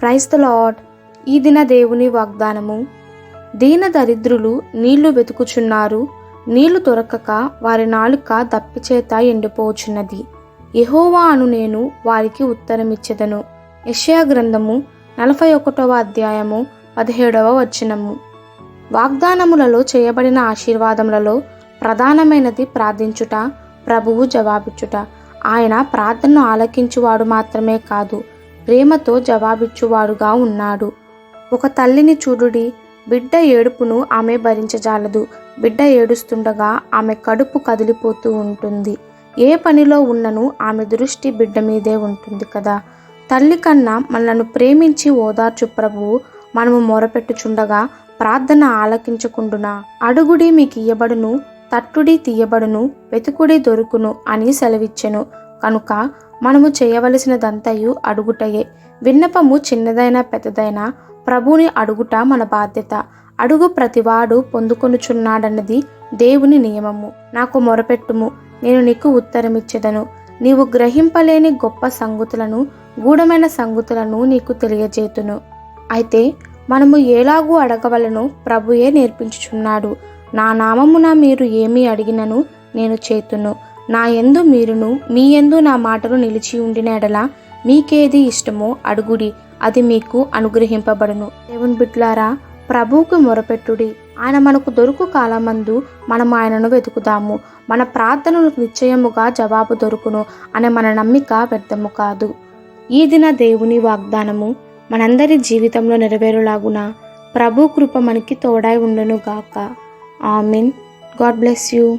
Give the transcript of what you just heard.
Praise the lord ఈ దిన దేవుని వాగ్దానము. దీన దరిద్రులు నీళ్ళు వెతుకుచున్నారు. నీళ్ళు దొరకక వారి నాలుక దప్పిచేత ఎండిపోచున్నది. ఎహోవా అను నేను వారికి ఉత్తరమిచ్చెదను. యషయా గ్రంథము నలభై ఒకటవ అధ్యాయము పదిహేడవ వచనము. వాగ్దానములలో చేయబడిన ఆశీర్వాదములలో ప్రధానమైనది ప్రార్థించుట ప్రభువు జవాబిచ్చుట. ఆయన ప్రార్థనను ఆలకించువాడు మాత్రమే కాదు ప్రేమతో జవాబిచ్చువాడుగా ఉన్నాడు. ఒక తల్లిని చూడుడి బిడ్డ ఏడుపును ఆమె భరించజాలదు. బిడ్డ ఏడుస్తుండగా ఆమె కడుపు కదిలిపోతూ ఉంటుంది. ఏ పనిలో ఉన్నను ఆమె దృష్టి బిడ్డ మీదే ఉంటుంది కదా. తల్లి కన్నా మనలను ప్రేమించి ఓదార్చు ప్రభువు మనము మొరపెట్టుచుండగా ప్రార్థన ఆలకించకుండునా? అడుగుడి మీకు ఇయ్యబడును తట్టుడి తీయబడును వెతుకుడి దొరుకును అని సెలవిచ్చెను. కనుక మనము చేయవలసినదంతయు అడుగుటయే. విన్నపము చిన్నదైనా పెద్దదైనా ప్రభుని అడుగుట మన బాధ్యత. అడుగు ప్రతివాడు పొందుకొనుచున్నాడన్నది దేవుని నియమము. నాకు మొరపెట్టుము నేను నీకు ఉత్తరమిచ్చేదను. నీవు గ్రహింపలేని గొప్ప సంగతులను గూఢమైన సంగతులను నీకు తెలియజేతును. అయితే మనము ఎలాగూ అడగవలను ప్రభుయే నేర్పించుచున్నాడు. నా నామమున మీరు ఏమీ అడిగినను నేను చేతును. నా యందు మీరును మీ యందు నా మాటలు నిలిచి ఉండిన ఎడల మీకేది ఇష్టమో అడుగుడి అది మీకు అనుగ్రహింపబడును. దేవుని బిడ్లారా ప్రభువుకు మొరపెట్టుడి. ఆయన మనకు దొరుకు కాలమందు మనం ఆయనను వెతుకుదాము. మన ప్రార్థనలు నిశ్చయముగా జవాబు దొరుకును అనే మన నమ్మిక వ్యర్థము కాదు. ఈ దిన దేవుని వాగ్దానము మనందరి జీవితంలో నెరవేరులాగున ప్రభు కృప మనకి తోడై ఉండును గాక ఆమెన్. God bless you.